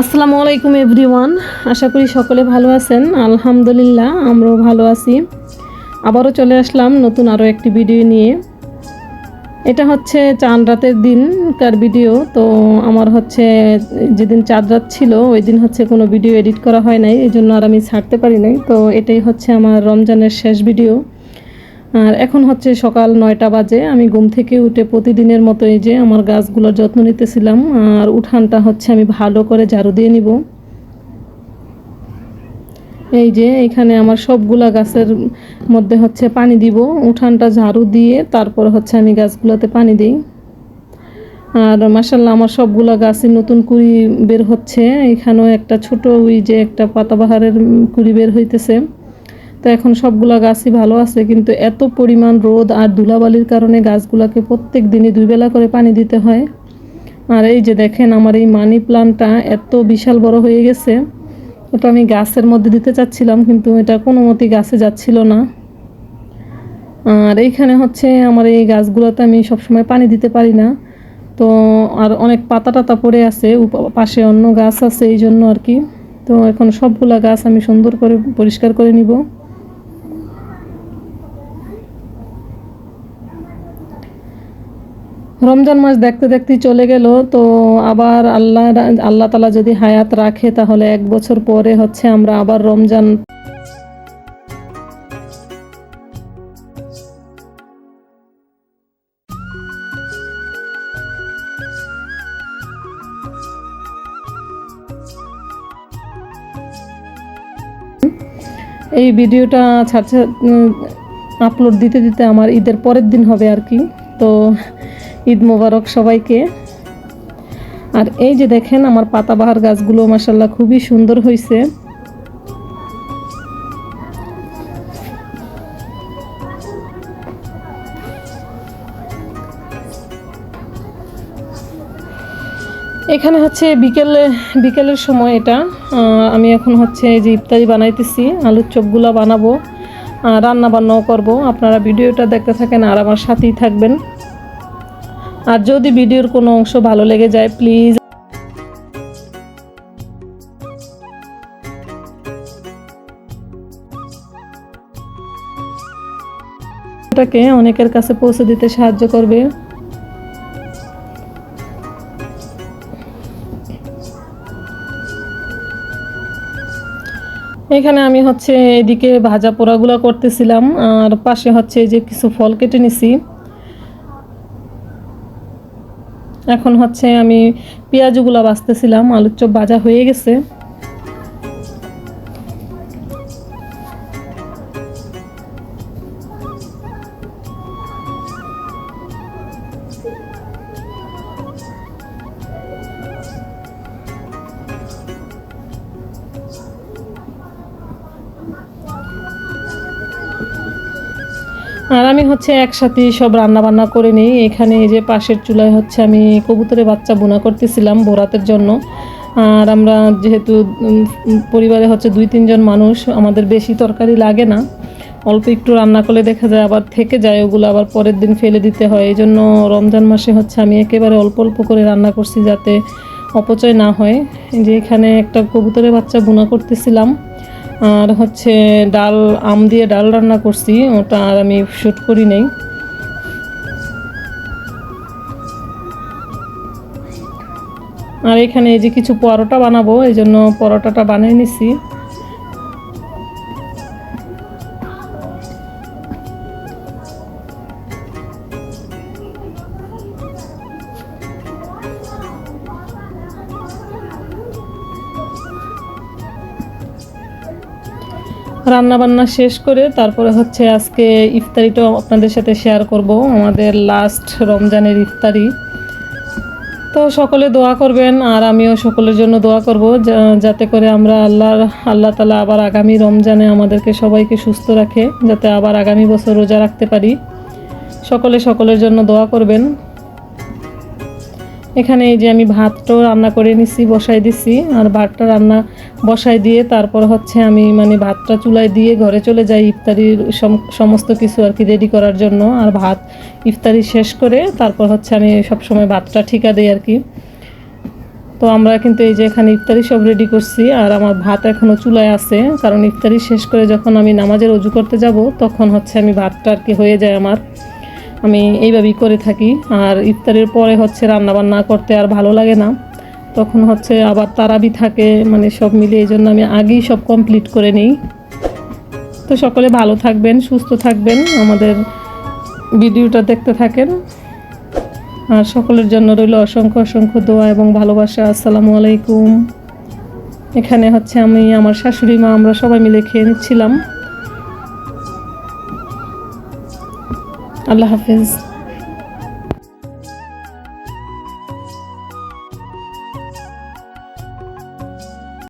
আসসালামু আলাইকুম, এভরিওয়ান। আশা করি সকলে ভালো আছেন। আলহামদুলিল্লাহ, আমরাও ভালো আছি। আবারও চলে আসলাম নতুন আরও একটি ভিডিও নিয়ে। এটা হচ্ছে চাঁদ রাতের দিনকার ভিডিও। তো আমার হচ্ছে যেদিন চাঁদ রাত ছিল, ওই দিন হচ্ছে কোনো ভিডিও এডিট করা হয় নাই এই জন্য আর আমি ছাড়তে পারি নাই। তো এটাই হচ্ছে আমার রমজানের শেষ ভিডিও। আর এখন হচ্ছে সকাল নয়টা বাজে। আমি ঘুম থেকে উঠে প্রতিদিনের মতো এই যে আমার গাছগুলোর যত্ন নিতেছিলাম আর উঠানটা হচ্ছে আমি ভালো করে ঝাড়ু দিয়ে নিব। এই যে এখানে আমার সবগুলা গাছের মধ্যে হচ্ছে পানি দিব। উঠানটা ঝাড়ু দিয়ে তারপর হচ্ছে আমি গাছগুলোতে পানি দিই। আর মাসাল্লাহ আমার সবগুলা গাছে নতুন কুড়ি বের হচ্ছে। এখানেও একটা ছোট ওই যে একটা পাতাবাহারের কুড়ি বের হইতেছে। তো এখন সবগুলা গাছই ভালো আছে, কিন্তু এত পরিমাণ রোদ আর ধুলাবালির কারণে গাছগুলোকে প্রত্যেক দিনই দুই বেলা করে পানি দিতে হয়। আর এই যে দেখেন আমার এই মানি প্লান্টটা এত বিশাল বড় হয়ে গেছে, ওটা আমি গাছের মধ্যে দিতে চাচ্ছিলাম, কিন্তু এটা কোনো মতেই গাছে যাচ্ছিল না। আর এইখানে হচ্ছে আমার এই গাছগুলোতে আমি সবসময় পানি দিতে পারি না। তো আর অনেক পাতা টাতা পড়ে আছে পাশে অন্য গাছ আছে, এই জন্য আর কি। তো এখন সবগুলা গাছ আমি সুন্দর করে পরিষ্কার করে নিব। রমজান মাস দেখতে দেখতে চলে গেল, তো আবার আল্লাহ আল্লাহ তালা যদি হায়াত রাখে তাহলে এক বছর পরে হচ্ছে আমরা আবার রমজান এই ভিডিওটা ছাড়ছে আপলোড দিতে দিতে আমার ঈদের পরের দিন হবে আর কি। তো ঈদ মোবারক সবাইকে। আর এই যে দেখেন, আমার পাতাবাহার গাছগুলো মাসাল্লাহ খুবই সুন্দর হয়েছে এখানে হচ্ছে বিকেলে, বিকেলের সময় এটা। আমি এখন হচ্ছে যে ইফতারি বানাইতেছি, আলুর চপগুলা বানাবো রান্না বান্নাও করব। আপনারা ভিডিওটা দেখতে থাকেন আর আমার সাথেই থাকবেন। আর যদি ভিডিওর কোনো অংশ ভালো লেগে যায় প্লিজ এটাকে অনেকের কাছে পৌঁছে দিতে সাহায্য করবে। এখানে আমি হচ্ছে এদিকে ভাজা পোড়াগুলো করতেছিলাম, আর পাশে হচ্ছে যে কিছু ফল কেটে নিছি। এখন হচ্ছে আমি পেঁয়াজগুলো বাছতেছিলাম আলুর চপ ভাজা হয়ে গেছে। আর আমি হচ্ছে একসাথে সব রান্না বান্না করে নিই। এখানে এই যে পাশের চুলায় হচ্ছে আমি কবুতরের বাচ্চা বোনা করতেছিলাম বোরাতের জন্য। আর আমরা যেহেতু পরিবারে হচ্ছে দুই, তিনজন মানুষ, আমাদের বেশি তরকারি লাগে না। অল্প একটু রান্না করলে দেখা যায় আবার থেকে যায়, ওগুলো আবার পরের দিন ফেলে দিতে হয়। এই জন্য রমজান মাসে হচ্ছে আমি একেবারে অল্প অল্প করে রান্না করছি যাতে অপচয় না হয়। যে এখানে একটা কবুতরের বাচ্চা বোনা করতেছিলাম। আর হচ্ছে ডাল, আম দিয়ে ডাল রান্না করছি, ওটা আর আমি শ্যুট করি নেই। আর এখানে এই যে কিছু পরোটা বানাবো, এই জন্য পরোটাটা বানিয়ে নিছি। রান্না বান্না শেষ করে তারপরে হচ্ছে আজকে ইফতারিটাও আপনাদের সাথে শেয়ার করব, আমাদের লাস্ট রমজানের ইফতারি। তো সকলে দোয়া করবেন আর আমিও সকলের জন্য দোয়া করব যাতে করে আমরা আল্লাহর, আল্লাহ তালা আবার আগামী রমজানে আমাদেরকে সবাইকে সুস্থ রাখে, যাতে আবার আগামী বছর রোজা রাখতে পারি। সকলে সকলের জন্য দোয়া করবেন। এখানে এই যে আমি ভাতটাও রান্না করে নিছি, বসাই দিছি, আর ভাতটা রান্না বসাই দিয়ে তারপর হচ্ছে আমি মানে ভাতটা চুলায় দিয়ে ঘরে চলে যাই ইফতারির সম- সমস্ত কিছু আর কি রেডি করার জন্য। আর ভাত ইফতারি শেষ করে তারপর হচ্ছে আমি সবসময় ভাতটা ঠিকা দিই আর কি। তো আমরা কিন্তু এই যে এখানে ইফতারি সব রেডি করছি, আর আমার ভাত এখনও চুলায় আছে। কারণ ইফতারি শেষ করে যখন আমি নামাজের অজু করতে যাব, তখন হচ্ছে আমি ভাতটা আর কি হয়ে যায় আমার। আমি এইভাবেই করে থাকি। আর ইফতারের পরে হচ্ছে রান্নাবান্না করতে আর ভালো লাগে না। তখন হচ্ছে আবার তারাবি থাকে মানে সব মিলে এই জন্য আমি আগেই সব কমপ্লিট করে নিই। তো সকলে ভালো থাকবেন, সুস্থ থাকবেন, আমাদের ভিডিওটা দেখতে থাকেন। আর সকলের জন্য রইল অসংখ্য অসংখ্য দোয়া এবং ভালোবাসা। আসসালামু আলাইকুম। এখানে হচ্ছে আমি, আমার শাশুড়ি মা, আমরা সবাই মিলে খেয়ে নিচ্ছিলাম। আল্লাহ হাফেজ।